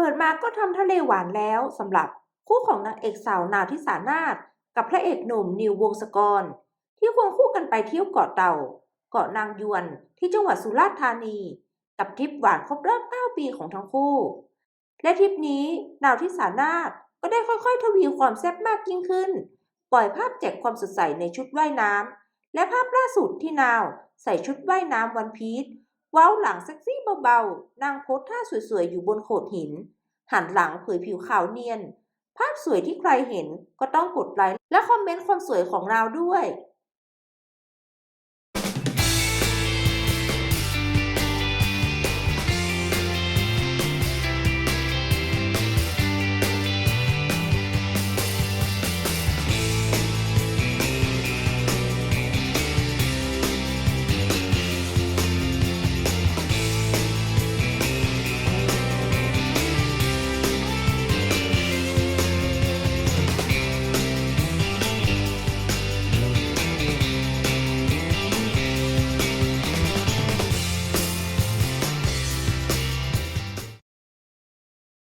เปิดมาก็ทำทะเลหวานแล้วสำหรับคู่ของนางเอกสาวนาวที่สานาถกับพระเอกหนุ่มนิววงศกร ที่ควงคู่กันไปเที่ยวเกาะเต่า เกาะนางยวนที่จังหวัดสุราษฎร์ธานี กับทริปหวานครบรอบ9ปีของทั้งคู่ และทริปนี้นาวที่สานาถก็ได้ค่อยๆ ทวีความแซ่บมากยิ่งขึ้น ปล่อยภาพแจกความสดใสในชุดว่ายน้ำและภาพล่าสุดที่นาวใส่ชุดว่ายน้ำวันพีช ว้าวหลังเซ็กซี่เบาๆ นางโพสท่าสวยๆ อยู่บนโขดหิน หันหลังเผยผิวขาวเนียน ภาพสวยที่ใครเห็นก็ต้องกดไลค์และคอมเมนต์ความสวยของเราด้วย